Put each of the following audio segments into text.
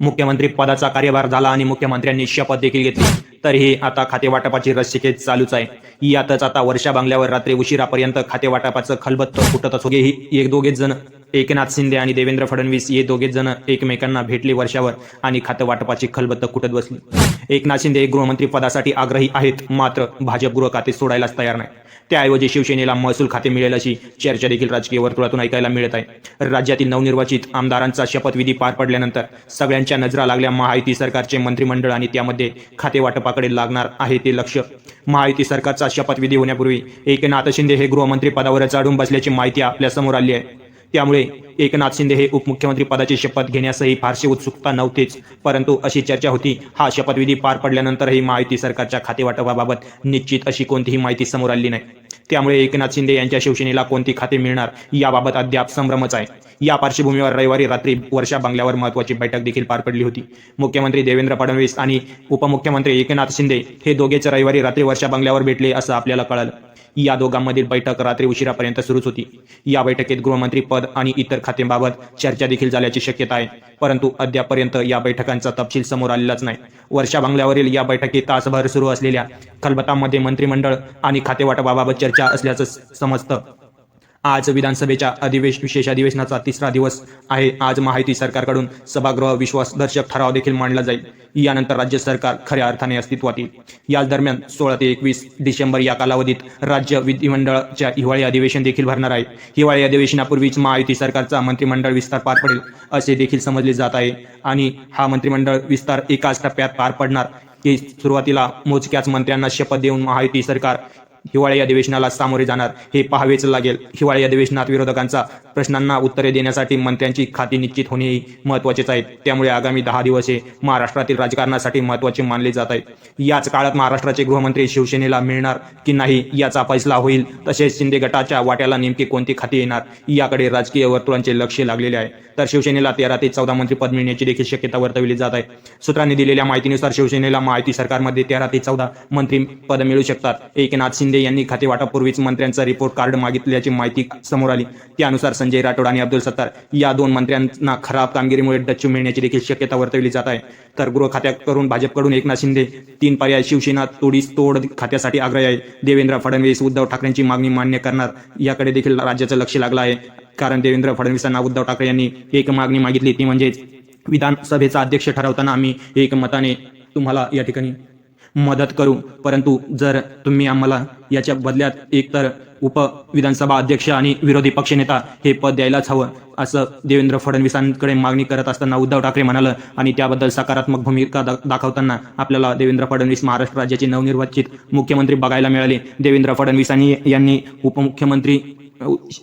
मुख्यमंत्री पदाचा कार्यभार झाला आणि मुख्यमंत्र्यांनी शपथ देखील घेतली. तरीही आता खातेवाटपाची रस्सीखेच चालूच आहे. यातच आता वर्षा बांगल्यावर रात्री उशिरापर्यंत खातेवाटपाचं खलबत्त फुटत असो. हेही एक दोघेच जण एकनाथ शिंदे आणि देवेंद्र फडणवीस हे दोघेच जण एकमेकांना भेटले वर्षावर आणि खातं वाटपाची खलबत्त कुटत बसली. एकनाथ शिंदे गृहमंत्री पदासाठी आग्रही आहेत. मात्र भाजप गृह खाते सोडायलाच तयार नाही. त्याऐवजी शिवसेनेला महसूल खाते मिळेल अशी चर्चा देखील राजकीय वर्तुळातून ऐकायला मिळत आहे. राज्यातील नवनिर्वाचित आमदारांचा शपथविधी पार पडल्यानंतर सगळ्यांच्या नजरा लागल्या महायुती सरकारचे मंत्रिमंडळ आणि त्यामध्ये खाते वाटपाकडे लागणार आहे ते लक्ष. महायुती सरकारचा शपथविधी होण्यापूर्वी एकनाथ शिंदे हे गृहमंत्री पदावर चढून बसल्याची माहिती आपल्यासमोर आली आहे. त्यामुळे एकनाथ शिंदे हे उपमुख्यमंत्री पदाची शपथ घेण्यासही फारशी उत्सुकता नव्हतीच. परंतु अशी चर्चा होती. हा शपथविधी पार पडल्यानंतरही माहिती सरकारच्या खातेवाटपाबाबत निश्चित अशी कोणतीही माहिती समोर आली नाही. त्यामुळे एकनाथ शिंदे यांच्या शिवसेनेला कोणती खाते मिळणार याबाबत अद्याप संभ्रमच आहे. या पार्श्वभूमीवर रविवारी रात्री वर्षा बंगल्यावर महत्वाची बैठक देखील पार पडली होती. मुख्यमंत्री देवेंद्र फडणवीस आणि उपमुख्यमंत्री एकनाथ शिंदे हे दोघेच रविवारी रात्री वर्षा बंगल्यावर भेटले असं आपल्याला कळालं. या दोघांमधील बैठक रात्री उशिरापर्यंत सुरूच होती. या बैठकीत गृहमंत्री पद आणि इतर खात्यांबाबत चर्चा देखील झाल्याची शक्यता आहे. परंतु अद्यापपर्यंत या बैठकांचा तपशील समोर आलेलाच नाही. वर्षा बंगल्यावरील या बैठकीत तासभर सुरू असलेल्या खलबतामध्ये मंत्रिमंडळ आणि खातेवाटपाबाबत चर्चा असल्याचं समजतं. आज विधानसभेच्या अधिवेश विशेष अधिवेशनाचा तिसरा दिवस आहे. आज माहिती सरकारकडून सभागृह विश्वासदर्शक ठराव देखील मांडला जाईल. यानंतर राज्य सरकार खऱ्या अर्थाने अस्तित्वात येईल याच दरम्यान सोळा ते एकवीस डिसेंबर या कालावधीत राज्य विधिमंडळाच्या हिवाळी अधिवेशन देखील भरणार आहे. हिवाळी अधिवेशनापूर्वीच महायुती सरकारचा मंत्रिमंडळ विस्तार पार पडेल असे देखील समजले जात आहे. आणि हा मंत्रिमंडळ विस्तार एकाच टप्प्यात पार पडणार की सुरुवातीला मोजक्याच मंत्र्यांना शपथ देऊन महायुती सरकार हिवाळी अधिवेशनाला सामोरे जाणार हे पाहावेच लागेल. हिवाळी अधिवेशनात विरोधकांचा प्रश्नांना उत्तरे देण्यासाठी मंत्र्यांची खाती निश्चित होणेही महत्वाचेच आहेत. त्यामुळे आगामी दहा दिवस हे महाराष्ट्रातील राजकारणासाठी महत्त्वाचे मानले जात आहेत. याच काळात महाराष्ट्राचे गृहमंत्री शिवसेनेला मिळणार की नाही याचा फैसला होईल तसेच शिंदे गटाच्या वाट्याला नेमकी कोणती खाती येणार याकडे राजकीय वर्तुळांचे लक्ष लागलेले आहे. तर शिवसेनेला तेरा ते चौदा मंत्रीपद मिळण्याची देखील शक्यता वर्तवली जात आहे. सूत्रांनी दिलेल्या माहितीनुसार शिवसेनेला माहिती सरकारमध्ये तेरा ते चौदा मंत्री पद मिळू शकतात. एकनाथ शिंदे यांनी खाते वाटापूर्वीच मंत्र्यांचा रिपोर्ट कार्ड मागितल्याची माहिती समोर आली. त्यानुसार संजय राठोड आणि अब्दुल सत्तार या दोन मंत्र्यांना खराब कामगिरीमुळे डच्चू मिळण्याची देखील शक्यता वर्तवली जात आहे. तर गृह खात्याकडून भाजपकडून एकनाथ शिंदे तीन पर्याय शिवसेना तोडीस तोड खात्यासाठी आग्रही आहे. देवेंद्र फडणवीस उद्धव ठाकरेंची मागणी मान्य करणार याकडे देखील राज्याचं लक्ष लागलं आहे. कारण देवेंद्र फडणवीसांना उद्धव ठाकरे यांनी एक मागणी मागितली ती म्हणजेच विधानसभेचा अध्यक्ष ठरवताना आम्ही एक मताने तुम्हाला या ठिकाणी मदत करू. परंतु जर तुम्ही आम्हाला याच्या बदल्यात एकतर उप विधानसभा अध्यक्ष आणि विरोधी पक्षनेता हे पद द्यायलाच हवं असं देवेंद्र फडणवीसांकडे मागणी करत असताना उद्धव ठाकरे म्हणालं आणि त्याबद्दल सकारात्मक भूमिका दा दाखवताना आपल्याला देवेंद्र फडणवीस महाराष्ट्र राज्याचे नवनिर्वाचित मुख्यमंत्री बघायला मिळाले. देवेंद्र फडणवीसांनी यांनी उपमुख्यमंत्री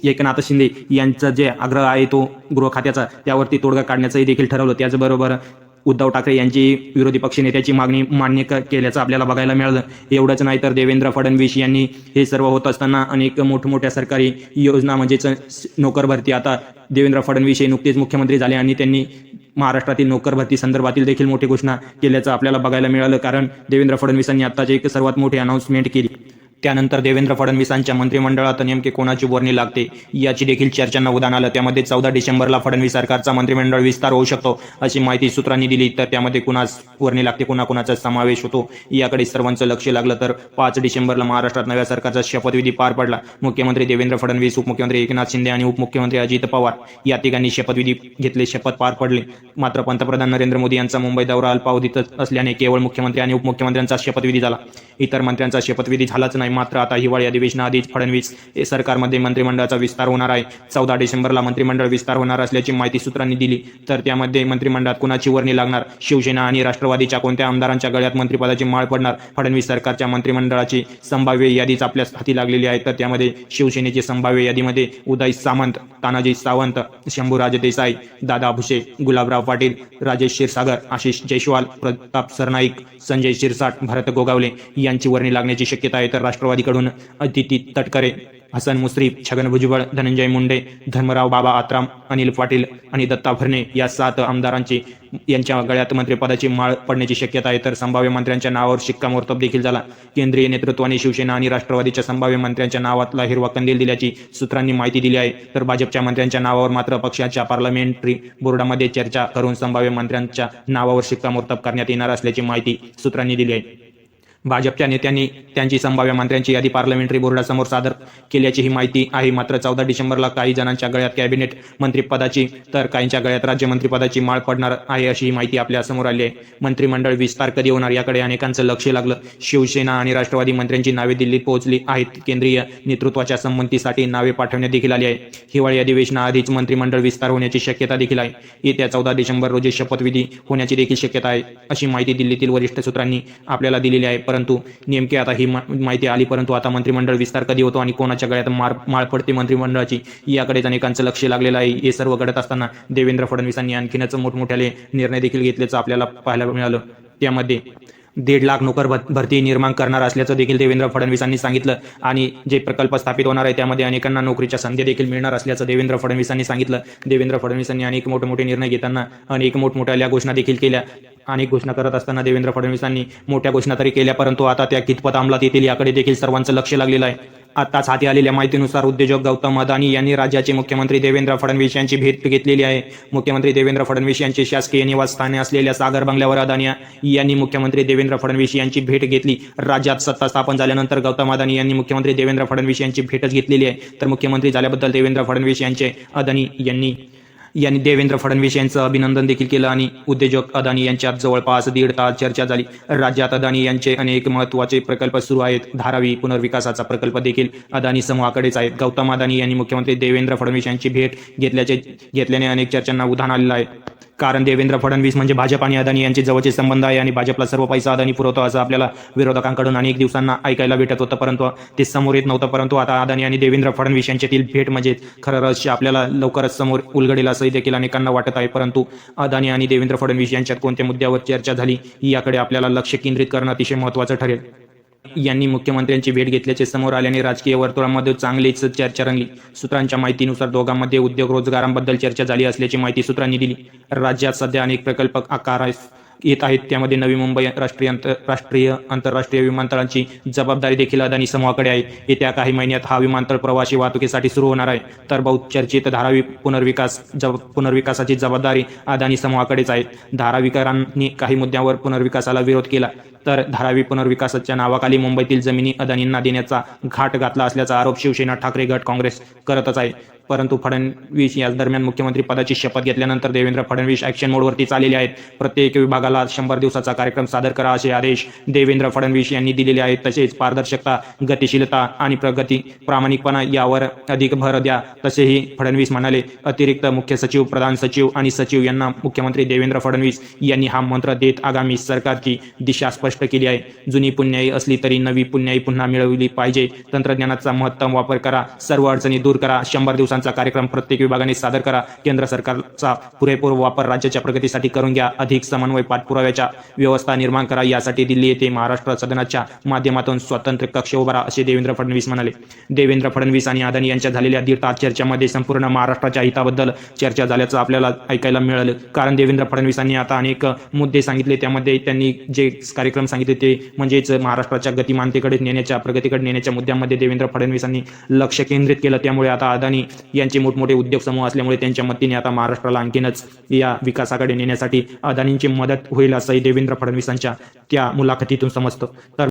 एकनाथ शिंदे यांचा जे आग्रह आहे तो गृह खात्याचा त्यावरती तोडगा काढण्याचंही देखील ठरवलं. त्याचबरोबर उद्धव ठाकरे यांची विरोधी पक्षनेत्याची मागणी मान्य केल्याचं आपल्याला बघायला मिळालं. एवढंच नाही तर देवेंद्र फडणवीस यांनी हे सर्व होत असताना अनेक मोठमोठ्या सरकारी योजना म्हणजेच नोकर भरती. आता देवेंद्र फडणवीस हे नुकतेच मुख्यमंत्री झाले आणि त्यांनी महाराष्ट्रातील नोकर भरती संदर्भातील देखील मोठी घोषणा केल्याचं आपल्याला बघायला मिळालं. कारण देवेंद्र फडणवीसांनी आत्ताची एक सर्वात मोठी अनाऊन्समेंट केली. त्यानंतर देवेंद्र फडणवीसांच्या मंत्रिमंडळात नेमके कोणाची वर्णी लागते याची देखील चर्चांना उदाहरण आलं. त्यामध्ये चौदा डिसेंबरला फडणवीस सरकारचा मंत्रिमंडळ विस्तार होऊ शकतो अशी माहिती सूत्रांनी दिली. तर त्यामध्ये कुणास वर्णी लागते कुणाकुणाचा समावेश होतो याकडे सर्वांचं लक्ष लागलं तर पाच डिसेंबरला महाराष्ट्रात नव्या सरकारचा शपथविधी पार पडला. मुख्यमंत्री देवेंद्र फडणवीस उपमुख्यमंत्री एकनाथ शिंदे आणि उपमुख्यमंत्री अजित पवार या तिघांनी शपथविधी घेतले शपथ पार पडले. मात्र पंतप्रधान नरेंद्र मोदी यांचा मुंबई दौरा अल्पावधीतच असल्याने केवळ मुख्यमंत्री आणि उपमुख्यमंत्र्यांचा शपथविधी झाला. इतर मंत्र्यांचा शपथविधी झालाच नाही. मात्र आता हिवाळी अधिवेशनाआधीच फडणवीस हे सरकारमध्ये मंत्रिमंडळाचा विस्तार होणार आहे. चौदा डिसेंबरला मंत्रिमंडळ विस्तार होणार असल्याची माहिती सूत्रांनी दिली. तर त्यामध्ये मंत्रिमंडळात कुणाची वर्णी लागणार? शिवसेना आणि राष्ट्रवादीच्या कोणत्या आमदारांच्या गळ्यात मंत्रिपदाची माळ पडणार? फडणवीस सरकारच्या मंत्रिमंडळाची संभाव्य यादीच आपल्या हाती लागलेली आहे. तर त्यामध्ये शिवसेनेची संभाव्य यादीमध्ये उदय सामंत तानाजी सावंत शंभूराज देसाई दादा भुसे गुलाबराव पाटील राजेश क्षीरसागर आशिष जयस्वाल प्रताप सरनाईक संजय शिरसाट भरत गोगावले यांची वर्णी लागण्याची शक्यता आहे. तर राष्ट्रवादीकडून अदिती तटकरे हसन मुश्रीफ छगन भुजबळ धनंजय मुंडे धर्मराव बाबा आत्राम अनिल पाटील आणि दत्ता भरणे या सात आमदारांची यांच्या गळ्यात मंत्रिपदाची माळ पडण्याची शक्यता आहे. तर संभाव्य मंत्र्यांच्या नावावर शिक्कामोर्तब देखील झाला. केंद्रीय नेतृत्वाने शिवसेना आणि राष्ट्रवादीच्या संभाव्य मंत्र्यांच्या नावातला हिरवा कंदील दिल्याची सूत्रांनी माहिती दिली आहे. तर भाजपच्या मंत्र्यांच्या नावावर मात्र पक्षाच्या पार्लमेंटरी बोर्डामध्ये चर्चा करून संभाव्य मंत्र्यांच्या नावावर शिक्कामोर्तब करण्यात येणार असल्याची माहिती सूत्रांनी दिली आहे. भाजपच्या नेत्यांनी त्यांची संभाव्य मंत्र्यांची यादी पार्लमेंटरी बोर्डासमोर सादर केल्याची ही माहिती आहे. मात्र चौदा डिसेंबरला काही जणांच्या गळ्यात कॅबिनेट मंत्रिपदाची तर काहींच्या गळ्यात राज्यमंत्रीपदाची माळ पडणार आहे अशी ही माहिती आपल्यासमोर आली आहे. मंत्रिमंडळ विस्तार कधी होणार याकडे अनेकांचं लक्ष लागलं. शिवसेना आणि राष्ट्रवादी मंत्र्यांची नावे दिल्लीत पोहोचली आहेत. केंद्रीय नेतृत्वाच्या संमतीसाठी नावे पाठवण्यात देखील आली आहे हिवाळी अधिवेशनाआधीच मंत्रिमंडळ विस्तार होण्याची शक्यता देखील आहे. येत्या चौदा डिसेंबर रोजी शपथविधी होण्याची देखील शक्यता आहे अशी माहिती दिल्लीतील वरिष्ठ सूत्रांनी आपल्याला दिलेली आहे. परंतु नेमकी आता ही माहिती आली परंतु आता मंत्रिमंडळ विस्तार कधी होतो आणि कोणाच्या गळ्यात मार माळ पडते मंत्रिमंडळाची याकडेच अनेकांचं लक्ष लागलेलं आहे. हे सर्व घडत असताना देवेंद्र फडणवीसांनी आणखीनच मोठमोठ्याले निर्णय देखील घेतल्याचं आपल्याला पाहायला मिळालं. त्यामध्ये दीड लाख नोकर भर- भरती निर्माण करणार असल्याचं देखील देवेंद्र फडणवीसांनी सांगितलं. आणि जे प्रकल्प स्थापित होणार आहे त्यामध्ये अनेकांना नोकरीच्या संधी देखील मिळणार असल्याचं देवेंद्र फडणवीसांनी सांगितलं. देवेंद्र फडणवीसांनी अनेक मोठमोठे निर्णय घेताना अनेक मोठमोठ्या घोषणा देखील केल्या. अनेक घोषणा करत असताना देवेंद्र फडणवीसांनी मोठ्या घोषणा तरी केल्या परंतु आता त्या कितपत अंमलात येतील याकडे देखील सर्वांचं लक्ष लागलेलं आहे. आताच हाती आलेल्या माहितीनुसार उद्योजक गौतम अदानी यांनी राज्याचे मुख्यमंत्री देवेंद्र फडणवीस यांची भेट घेतलेली आहे. मुख्यमंत्री देवेंद्र फडणवीस यांचे शासकीय निवासस्थाने असलेल्या सागर बंगल्यावर अदानी यांनी मुख्यमंत्री देवेंद्र फडणवीस यांची भेट घेतली. राज्यात सत्ता स्थापन झाल्यानंतर गौतम अदानी यांनी मुख्यमंत्री देवेंद्र फडणवीस यांची भेटच घेतलेली आहे. तर मुख्यमंत्री झाल्याबद्दल देवेंद्र फडणवीस यांचे अदानी यांनी यांनी देवेंद्र फडणवीस यांचं अभिनंदन देखील केलं आणि उद्योजक अदानी यांच्यात जवळपास दीड तास चर्चा झाली. राज्यात अदानी यांचे अनेक महत्त्वाचे प्रकल्प सुरू आहेत. धारावी पुनर्विकासाचा प्रकल्प देखील अदानी समूहाकडेच आहेत गौतम अदानी यांनी मुख्यमंत्री देवेंद्र फडणवीस यांची भेट घेतल्याचे घेतल्याने अनेक चर्चांना उधाण आलेलं आहे. कारण देवेंद्र फडणवीस म्हणजे भाजप आणि अदानी यांचे जवळचे संबंध आहे आणि भाजपला सर्व पैसा अदानी पुरवतो असं आपल्याला विरोधकांकडून अनेक दिवसांना ऐकायला भेटत होतं. परंतु ते समोर येत नव्हतं. परंतु आता अदानी आणि देवेंद्र फडणवीस यांच्यातील भेट म्हणजे खरं रहस्य आपल्याला लवकरच समोर उलगडेल असंही देखील अनेकांना वाटत आहे. परंतु अदानी आणि देवेंद्र फडणवीस यांच्यात कोणत्या मुद्द्यावर चर्चा झाली याकडे आपल्याला लक्ष केंद्रित करणं अतिशय महत्त्वाचं ठरेल. यांनी मुख्यमंत्र्यांची भेट घेतल्याचे समोर आल्याने राजकीय वर्तुळामध्ये चांगलीच चर्चा रंगली. सूत्रांच्या माहितीनुसार दोघांमध्ये उद्योग रोजगारांबद्दल चर्चा झाली असल्याची माहिती सूत्रांनी दिली. राज्यात सध्या अनेक प्रकल्प आकारास येत आहेत. त्यामध्ये नवी मुंबई राष्ट्रीय अंतर राष्ट्रीय आंतरराष्ट्रीय विमानतळांची जबाबदारी देखील अदानी समूहाकडे आहे. येत्या काही महिन्यात हा विमानतळ प्रवासी वाहतुकीसाठी सुरू होणार आहे. तर बहुचर्चित धारावी पुनर्विकास जब पुनर्विकासाची जबाबदारी अदानी समूहाकडेच आहे. धारावीकरांनी काही मुद्द्यांवर पुनर्विकासाला विरोध केला. तर धारावी पुनर्विकासाच्या नावाखाली मुंबईतील जमिनी अदानींना देण्याचा घाट घातला असल्याचा आरोप शिवसेना ठाकरे गट काँग्रेस करतच आहे. परंतु फडणवीस या दरम्यान मुख्यमंत्री पदाची शपथ घेतल्यानंतर देवेंद्र फडणवीस ऍक्शन मोडवरती चाललेले आहेत. प्रत्येक विभागाला शंभर दिवसाचा कार्यक्रम सादर करा असे आदेश देवेंद्र फडणवीस यांनी दिलेले आहेत. तसेच पारदर्शकता गतिशीलता आणि प्रगती प्रामाणिकपणा यावर अधिक भर द्या तसेही फडणवीस म्हणाले. अतिरिक्त मुख्य सचिव प्रधान सचिव आणि सचिव यांना मुख्यमंत्री देवेंद्र फडणवीस यांनी हा मंत्र देत आगामी सरकारची दिशा स्पष्ट केली आहे. जुनी पुण्याई असली तरी नवी पुण्याई पुन्हा मिळवली पाहिजे. तंत्रज्ञानाचा महत्तम वापर करा. सर्व अडचणी दूर करा. शंभर दिवसांचा कार्यक्रम प्रत्येक विभागाने सादर करा. केंद्र सरकारचा पुरेपूर वापर राज्याच्या प्रगतीसाठी करून घ्या. अधिक समन्वय पाठपुराव्याच्या व्यवस्था निर्माण करा. यासाठी दिल्ली येथे महाराष्ट्र सदनाच्या माध्यमातून स्वतंत्र कक्ष उभारा असे देवेंद्र फडणवीस म्हणाले. देवेंद्र फडणवीस आणि अदानी यांच्या झालेल्या दीड तास चर्चेमध्ये संपूर्ण महाराष्ट्राच्या हिताबद्दल चर्चा झाल्याचं आपल्याला ऐकायला मिळालं. कारण देवेंद्र फडणवीसांनी आता अनेक मुद्दे सांगितले. त्यामध्ये त्यांनी जे कार्यक्रम सांगितले ते म्हणजेच महाराष्ट्राच्या गतिमानतेकडे नेण्याच्या प्रगतीकडे नेण्याच्या मुद्द्यांमध्ये देवेंद्र फडणवीसांनी लक्ष केंद्रित केलं. त्यामुळे आता अदानी यांचे मोठमोठे उद्योग समूह असल्यामुळे त्यांच्या मतीने आता महाराष्ट्राला आणखीनच या विकासाकडे नेण्यासाठी अदानींची मदत होईल असंही देवेंद्र फडणवीसांच्या त्या मुलाखतीतून समजतं. तर